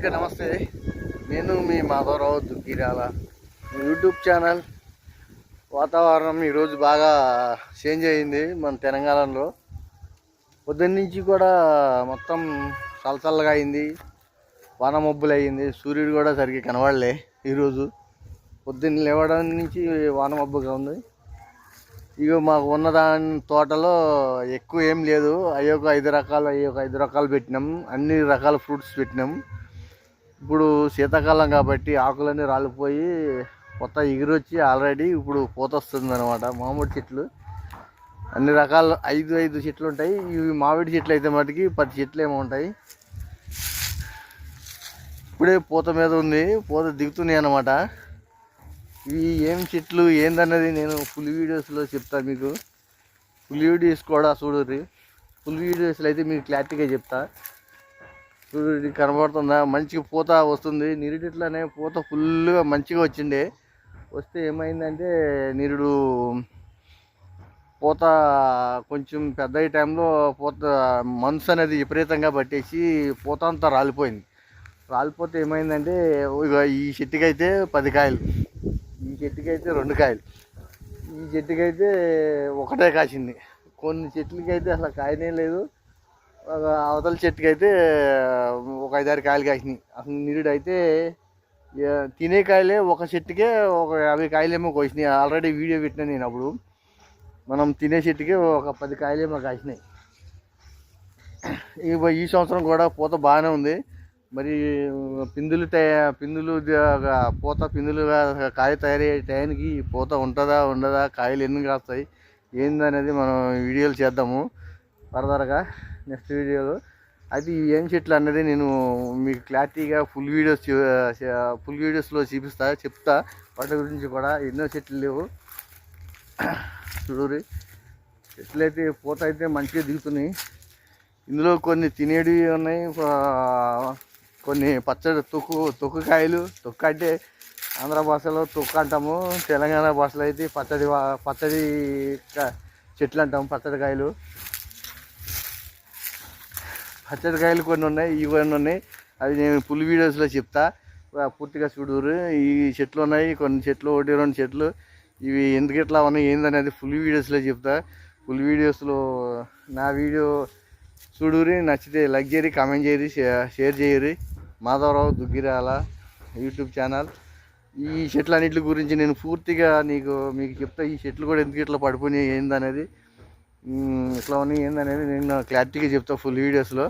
అందరికీ నమస్తే. నేను మీ మాధవరావు దుగ్గిరాల. YouTube channel. వాతావరణం ఈరోజు బాగా చేంజ్ అయింది మన తెలంగాణలో. పొద్దున్న నుంచి కూడా మొత్తం చల్లచల్లగా అయింది. వాన మబ్బులు అయింది సూర్యుడు కూడా సరిగ్గా కనబడలే ఈరోజు. పొద్దున్న లేవడం నుంచి వాన మబ్బుగా ఉంది. ఇక మాకు ఉన్న దాని తోటలో ఎక్కువ ఏం లేదు. అవి ఒక ఐదు రకాలు అవి ఒక ఐదు రకాలు పెట్టినాం. అన్ని రకాల ఫ్రూట్స్ పెట్టినాం. ఇప్పుడు శీతాకాలం కాబట్టి ఆకులన్నీ రాలిపోయి కొత్త ఎగిరొచ్చి వచ్చి ఆల్రెడీ ఇప్పుడు పూత వస్తుంది అనమాట మామిడి చెట్లు. అన్ని రకాల ఐదు ఐదు చెట్లు ఉంటాయి. ఇవి మామిడి చెట్లు అయితే మటుకి పది చెట్లు ఏమో ఉంటాయి. ఇప్పుడే పూత మీద ఉంది పూత దిగుతున్నాయి అనమాట ఇవి ఏం చెట్లు ఏందన్నది నేను ఫుల్ వీడియోస్లో చెప్తాను మీకు. ఫుల్ వీడియోస్ కూడా చూడరు ఫుల్ వీడియోస్లో అయితే మీకు క్లారిటీగా చెప్తా. కనబడుతుందా? మంచిగా పూత వస్తుంది. నిరుడిట్లనే పూత ఫుల్గా మంచిగా వచ్చిండే. వస్తే ఏమైందంటే నిరుడు పూత కొంచెం పెద్ద టైంలో పూత మనసు అనేది విపరీతంగా పట్టేసి పూత అంతా రాలిపోయింది. రాలిపోతే ఏమైందంటే ఇక ఈ చెట్టుకి అయితే పది కాయలు. ఈ చెట్టుకి అయితే రెండు కాయలు. ఈ చెట్టుకి అయితే ఒకటే కాసింది. కొన్ని చెట్లకి అయితే అసలు కాయనే లేదు. అవతల చెట్టుకి అయితే ఒక ఐదారు కాయలు కాసినాయి. అసలు నిరుడు అయితే తినే కాయలే ఒక చెట్టుకే ఒక యాభై కాయలేమో కోసినాయి. ఆల్రెడీ వీడియో పెట్టినా నేను అప్పుడు. మనం తినే చెట్టుకే ఒక పది కాయలేమో కాసినాయి. ఈ సంవత్సరం కూడా పూత బాగానే ఉంది. మరి పిందులు టై పిందులు పూత పిందులు కాయ తయారయ్యే టైంకి పూత ఉంటుందా ఉండదా కాయలు ఎన్ని కాస్తాయి ఏందనేది మనం వీడియోలు చేద్దాము. ఫర్దర్గా నెక్స్ట్ వీడియోలో అయితే ఏం చెట్లు అన్నది నేను మీకు క్లారిటీగా ఫుల్ వీడియోస్ ఫుల్ వీడియోస్లో చూపిస్తా చెప్తా. వాటి గురించి కూడా ఎన్నో చెట్లు లేవు. చూడరి చెట్లు అయితే పూత అయితే మంచిగా దిగుతున్నాయి. ఇందులో కొన్ని తినేటివి ఉన్నాయి. కొన్ని పచ్చడి తొక్కు తొక్కు కాయలు తొక్కు అంటే ఆంధ్ర భాషలో తొక్కు అంటాము. తెలంగాణ భాషలో అయితే పచ్చడి పచ్చడి చెట్లు అంటాము పచ్చడికాయలు. పచ్చడి కాయలు కొన్ని ఉన్నాయి ఇవి కొన్ని ఉన్నాయి. అది నేను పులి వీడియోస్లో చెప్తా. పూర్తిగా చూడూరు ఈ చెట్లు ఉన్నాయి కొన్ని చెట్లు ఒకటి రెండు చెట్లు. ఇవి ఎందుకు ఎట్లా ఉన్నాయి ఏందనేది ఫుల్ వీడియోస్లో చెప్తా. ఫుల్ వీడియోస్లో నా వీడియో చూడురి నచ్చితే లైక్ చేయరు కామెంట్ చేయరు షేర్ చేయరి మాధవరావు దుగ్గిరాల యూట్యూబ్ ఛానల్. ఈ చెట్లన్నిటి గురించి నేను పూర్తిగా నీకు మీకు చెప్తా. ఈ చెట్లు కూడా ఎందుకు ఇట్లా పడిపోయినాయి ఏందనేది ఇట్లా ఉన్నాయి ఏందనేది నేను క్లారిటీగా చెప్తా ఫుల్ వీడియోస్లో.